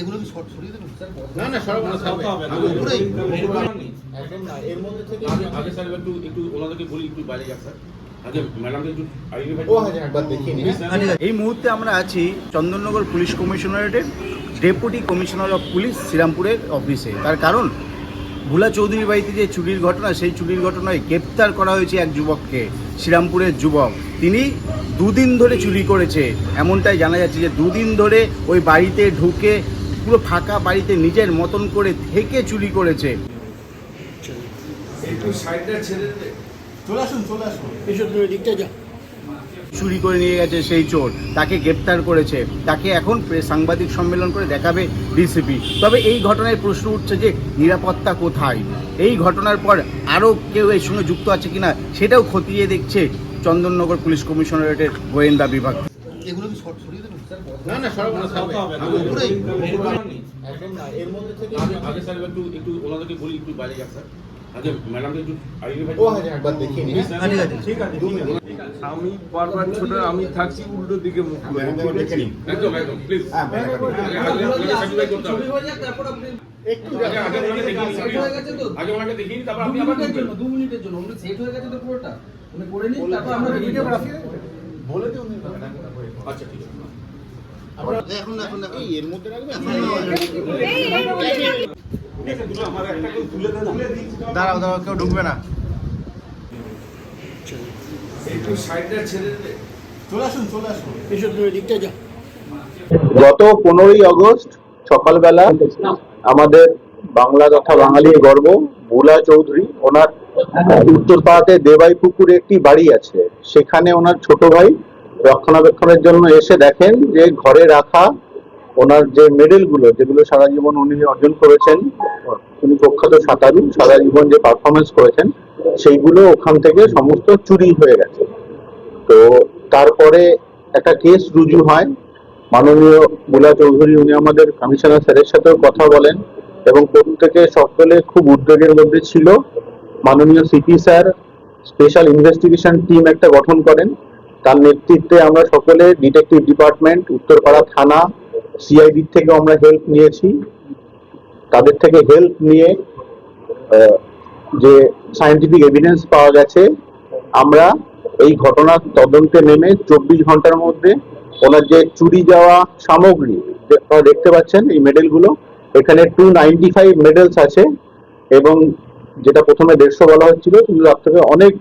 এগুলো কি শর্ট সরিয়ে দেবেন? না না সরব না সরব। হবে না পুরোই? একদম না এর মধ্যে থেকে আগে আগে স্যার একটু একটু ওনাদেরকে বলি একটু বাইরে যাক স্যার। নিন হ্যাঁ? এই মুহূর্তে আমরা আছি চন্দননগর পুলিশ কমিশনারেটের ডেপুটি কমিশনার অফ পুলিশ শ্রীরামপুরের অফিসে। তার কারণ ভুলা চৌধুরীর বাড়িতে যে চুরির ঘটনা সেই চুরির ঘটনায় গ্রেপ্তার করা হয়েছে এক যুবককে শ্রীরামপুরের যুবক। তিনি দুদিন ধরে চুরি করেছে। এমনটাই জানা যাচ্ছে যে দুদিন ধরে ওই বাড়িতে ঢুকে পুরো ফাঁকা বাড়িতে নিজের মতন করে থেকে চুরি করেছে। চুরি করে নিয়ে গেছে সেই চোর। তাকে গ্রেপ্তার করেছে। তাকে এখন সাংবাদিক সম্মেলন করে দেখাবে ডিসিপি। তবে এই ঘটনায় প্রশ্ন উঠছে যে নিরাপত্তা কোথায়? এই ঘটনার পর আরও কেউ এর সঙ্গে যুক্ত আছে কিনা সেটাও খতিয়ে দেখছে চন্দননগর পুলিশ কমিশনারেটের গোয়েন্দা বিভাগ। এগুলো কি শর্ট সরিয়ে দেবেন? না না সরব না হবে? একদম এর মধ্যে থেকে আগে স্যার একটু একটু ওনাদেরকে বলি একটু বাইরে যাক স্যার। আগে ম্যাডামকে একটু আইডেন্টিফাই ও হাজার একবার দেখিয়ে নিন হ্যাঁ? ঠিক আছে আমি বারবার ছোট আমি থাকছি উল্টো দিকে মুখ একদম একদম প্লিজ হ্যাঁ আগে একটু ওনাকে দেখিয়ে তারপর আপনি আবার ঢুকবেন। দু মিনিটের জন্য উনি সেট হয়ে গেছে তো পুরোটা। উনি করে নিন তারপর আমরা ভিডিওগ্রাফি বলে দিন আচ্ছা ঠিক আছে। এখন এখন না, এখন। এই এর মধ্যে রাখবেন দাঁড়াও দাঁড়াও কেউ ঢুকবে না। গত পনেরোই আগস্ট সকালবেলা আমাদের বাংলা তথা বাঙালির গর্ব, ভোলা চৌধুরী, ওনার উত্তরপাড়াতে দেবাই পুকুরে একটি বাড়ি আছে। সেখানে ওনার ছোট ভাই রক্ষণাবেক্ষণের জন্য এসে দেখেন যে ঘরে রাখা ওনার যে মেডেলগুলো যেগুলো সারা জীবন উনি অর্জন করেছেন, উনি প্রখ্যাত সাঁতারু, সারা জীবন যে পারফরমেন্স করেছেন, সেইগুলো ওখান থেকে সমস্ত চুরি হয়ে গেছে। তো তারপরে একটা কেস রুজু হয়। মাননীয় বুলা চৌধুরী উনি আমাদের কমিশনার স্যারের সাথেও কথা বলেন। এবং প্রত্যেকে সকলে খুব উদ্বেগের মধ্যে ছিল। মাননীয় CP sir special investigation team একটা গঠন করেন। তার নেতৃত্বে আমরা সকলে ডিটেকটিভ ডিপার্টমেন্ট উত্তরপাড়া থানা সিআইডি থেকে আমরা হেল্প নিয়েছি। তাদের থেকে হেল্প নিয়ে যে সায়েন্টিফিক এভিডেন্স পাওয়া গেছে, আমরা এই ঘটনার তদন্তে নেমে চব্বিশ ঘণ্টার মধ্যে ওনার যে চুরি যাওয়া সামগ্রী দেখতে পাচ্ছেন এই মেডেলগুলো এখানে টু নাইনটি ফাইভ মেডেলস আছে এবং যেটা প্রথমে দেড়শো বলা হচ্ছিল, কিন্তু তার থেকে অনেক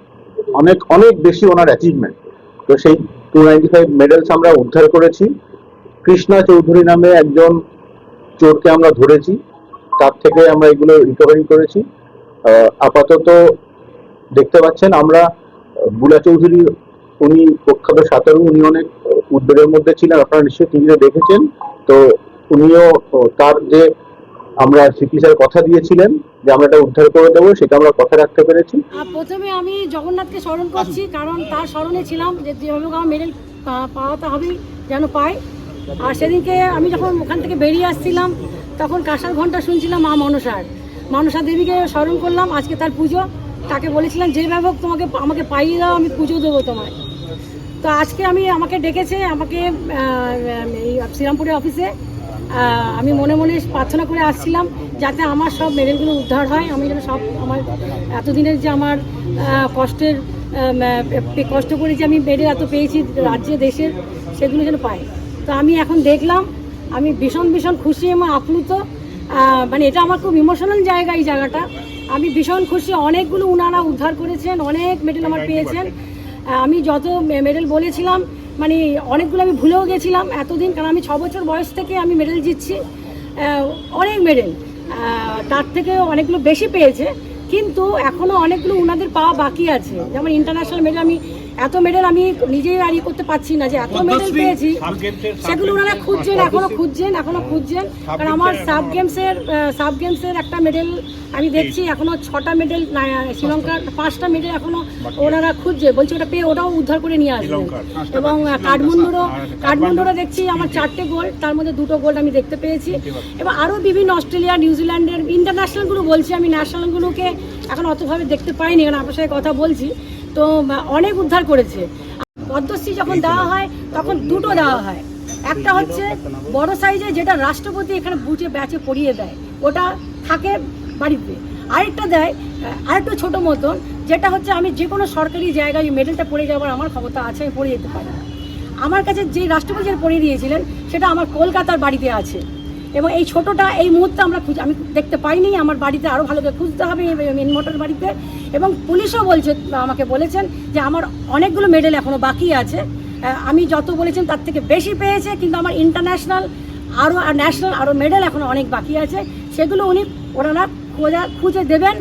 অনেক অনেক বেশি ওনার অ্যাচিভমেন্ট তো সেই টু নাইনটি ফাইভ মেডেলস আমরা উদ্ধার করেছি। কৃষ্ণা চৌধুরী নামে একজন চোরকে আমরা ধরেছি। তার থেকে আমরা এগুলো রিকভারি করেছি। আপাতত দেখতে পাচ্ছেন আমরা বুলা চৌধুরী, উনি প্রখ্যাত সাঁতারু, উনি অনেক উদ্বেগের মধ্যে ছিলেন। আপনারা নিশ্চয়ই টিভিতে দেখেছেন। তো উনিও তার যে আমরা সিপি স্যার কথা দিয়েছিলেন, যে আমরা এটা উদ্ধার করে দেবো, সেটা আমরা কথা রাখতে পেরেছি। প্রথমে আমি জগন্নাথকে স্মরণ করছি, কারণ তার স্মরণে ছিলাম যে যেভাবে আমার মেডেল পাওয়াতে হবেই যেন পাই। আর সেদিনকে আমি যখন ওখান থেকে বেরিয়ে আসছিলাম, তখন কাঁসার ঘণ্টা শুনছিলাম মা মনসার মনসা দেবীকে স্মরণ করলাম, আজকে তার পুজো। তাকে বলেছিলাম যেভাবে হোক তোমাকে, আমাকে পাইয়ে দাও, আমি পুজো দেবো তোমায়। তো আজকে আমি, আমাকে ডেকেছে, আমাকে এই শ্রীরামপুরের অফিসে আমি মনে মনে প্রার্থনা করে আসছিলাম যাতে আমার সব মেডেলগুলো উদ্ধার হয় আমি যেন সব আমার এতদিনের যে আমার কষ্টের কষ্ট করে যে আমি মেডেল এত পেয়েছি রাজ্যে দেশের সেগুলো যেন পাই। তো আমি এখন দেখলাম আমি ভীষণ ভীষণ খুশি এবং আপ্লুত। মানে এটা আমার খুব ইমোশনাল জায়গা এই জায়গাটা। আমি ভীষণ খুশি অনেকগুলো উনারা উদ্ধার করেছেন অনেক মেডেল আমার পেয়েছেন। আমি যত মেডেল বলেছিলাম মানে অনেকগুলো আমি ভুলেও গেছিলাম এতদিন, কারণ আমি ছ বছর বয়স থেকে আমি মেডেল জিতছি। অনেক মেডেল। তার থেকে অনেকগুলো বেশি পেয়েছে। কিন্তু এখনও অনেকগুলো ওনাদের পাওয়া বাকি আছে। যেমন ইন্টারন্যাশনাল মেডেল আমি এত মেডেল আমি নিজেই আর করতে পারছি না যে এত মেডেল পেয়েছি। সেগুলো ওনারা খুঁজছেন এখনও খুঁজছেন এখনও খুঁজছেন। কারণ আমার সাব গেমসের। সাব গেমসের একটা মেডেল আমি দেখছি এখনও ছটা মেডেল শ্রীলঙ্কার পাঁচটা মেডেল এখনও ওনারা খুঁজছে। বলছে ওটা পেয়ে ওটাও উদ্ধার করে নিয়ে আসবে। এবং কাঠমান্ডুরও কাঠমান্ডুরও দেখছি আমার চারটে গোল্ড তার মধ্যে দুটো গোল্ড আমি দেখতে পেয়েছি। এবং আরও বিভিন্ন অস্ট্রেলিয়া নিউজিল্যান্ডের ইন্টারন্যাশনালগুলো বলছি আমি ন্যাশনালগুলোকে এখন অতভাবে দেখতে পাইনি কারণ আপনার সাথে কথা বলছি। তো অনেক উদ্ধার করেছে। পদ্মশ্রী যখন দেওয়া হয় তখন দুটো দেওয়া হয়। একটা হচ্ছে বড় সাইজে যেটা রাষ্ট্রপতি এখানে বুঝে ব্যাচে পড়িয়ে দেয় ওটা থাকে বাড়িতে। আরেকটা দেয় আরেকটু ছোট মতন যেটা হচ্ছে আমি যে কোনো সরকারি জায়গায় মেডেলটা পড়ে যাওয়ার আমার ক্ষমতা আছে আমি পড়ে যেতে পারি। আমার কাছে যে রাষ্ট্রপতি পড়িয়ে দিয়েছিলেন সেটা আমার কলকাতার বাড়িতে আছে। এবং এই ছোটোটা এই মুহূর্তে আমরা খুঁজে আমি দেখতে পাইনি, আমার বাড়িতে আরও ভালো করে খুঁজতে হবে মেন মোটর বাড়িতে। এবং পুলিশও বলছে, আমাকে বলেছেন যে আমার অনেকগুলো মেডেল এখনও বাকি আছে। আমি যত বলেছেন তার থেকে বেশি পেয়েছে, কিন্তু আমার ইন্টারন্যাশনাল আরও ন্যাশনাল আরও মেডেল এখনও অনেক বাকি আছে। সেগুলো উনি ওনারা খোঁজা খুঁজে দেবেন।